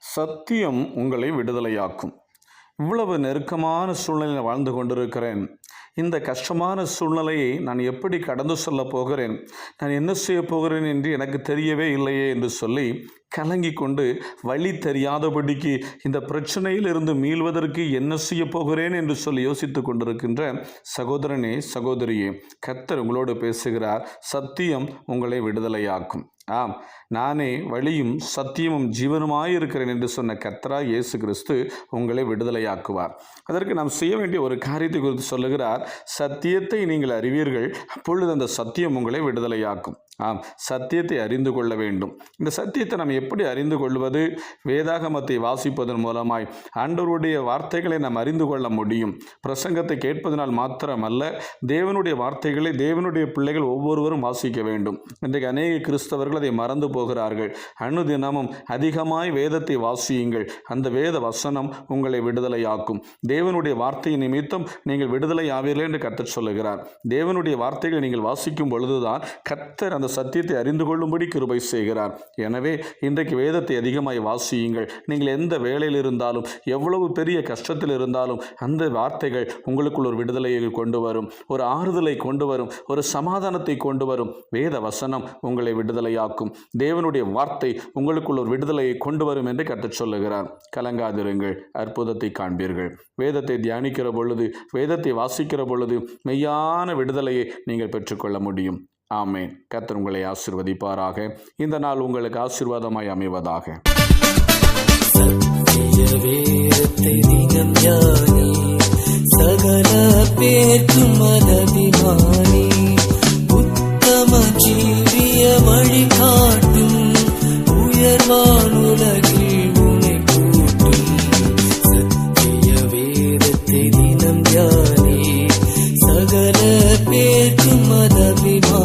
சத்தியம் உங்களை விடுதலையாக்கும். இவ்வளவு நெருக்கமான சூழ்நிலையில் வாழ்ந்து கொண்டிருக்கிறேன். இந்த கஷ்டமான சூழ்நிலையை நான் எப்படி கடந்து செல்ல போகிறேன்? நான் என்ன செய்ய போகிறேன் என்று எனக்கு தெரியவே இல்லையே என்று சொல்லி கலங்கி கொண்டு வழி தெரியாதபடிக்கு இந்த பிரச்சனையிலிருந்து மீள்வதற்கு என்ன செய்ய போகிறேன் என்று சொல்லி யோசித்து கொண்டிருக்கின்ற சகோதரனே சகோதரியே கத்தர் உங்களோடு பேசுகிறார். சத்தியம் உங்களை விடுதலையாக்கும். ஆம் நானே வழியும் சத்தியமும் ஜீவனுமாய் இருக்கிறேன் என்று சொன்ன கத்தரா இயேசு கிறிஸ்து உங்களை விடுதலையாக்குவார். அதற்கு நாம் செய்ய வேண்டிய ஒரு காரியத்தை குறித்து சொல்லுகிறார். சத்தியத்தை நீங்கள் அறிவீர்கள் அப்பொழுது அந்த சத்தியம் உங்களை விடுதலையாக்கும். ஆம் சத்தியத்தை அறிந்து கொள்ள வேண்டும். இந்த சத்தியத்தை நாம் எப்படி அறிந்து கொள்வது? வேதாகமத்தை வாசிப்பதன் மூலமாய் ஆண்டவருடைய வார்த்தைகளை நாம் அறிந்து கொள்ள முடியும். பிரசங்கத்தை கேட்பதனால் மாத்திரமல்ல தேவனுடைய வார்த்தைகளை தேவனுடைய பிள்ளைகள் ஒவ்வொருவரும் வாசிக்க வேண்டும். இன்றைக்கு அநேக கிறிஸ்தவர்கள் அதை மறந்து போகிறார்கள். அனுதினமும் அதிகமாய் வேதத்தை வாசியுங்கள். அந்த வேத வசனம் உங்களை விடுதலையாக்கும். தேவனுடைய வார்த்தை நிமித்தம் நீங்கள் விடுதலை ஆவீர்கள் என்று கர்த்தர் சொல்லுகிறார். தேவனுடைய வார்த்தைகளை நீங்கள் வாசிக்கும் பொழுதுதான் கத்தர் அந்த சத்தியத்தை அறிந்து கொள்ளும்படி கிருபை செய்கிறார். எனவே இன்றைக்கு வேதத்தை அதிகமாய் வாசியுங்கள். நீங்கள் எந்த வேலையில் இருந்தாலும் எவ்வளவு பெரிய கஷ்டத்தில் இருந்தாலும் அந்த வார்த்தைகள் உங்களுக்குள் ஒரு விடுதலையை கொண்டு வரும். ஒரு ஆறுதலை கொண்டு வரும். ஒரு சமாதானத்தை கொண்டு வரும். வேத வசனம் உங்களை விடுதலையாக்கும். தேவனுடைய வார்த்தை உங்களுக்குள் ஒரு விடுதலையை கொண்டு வரும் என்று கற்றுச் சொல்லுகிறார். கலங்காதிருங்கள். அற்புதத்தை காண்பீர்கள். வேதத்தை தியானிக்கிற பொழுது வேதத்தை வாசிக்கிற பொழுது மெய்யான விடுதலையை நீங்கள் பெற்றுக்கொள்ள முடியும். ஆமேன். கத்தர் உங்களை ஆசிர்வதிப்பாராக. இந்த நாள் உங்களுக்கு ஆசிர்வாதமாய் அமைவதாக. சகல பேர்க்கும் மதபிமானி உத்தம ஜீவிய வழி காட்டும் பேர்க்கும் மதமிமா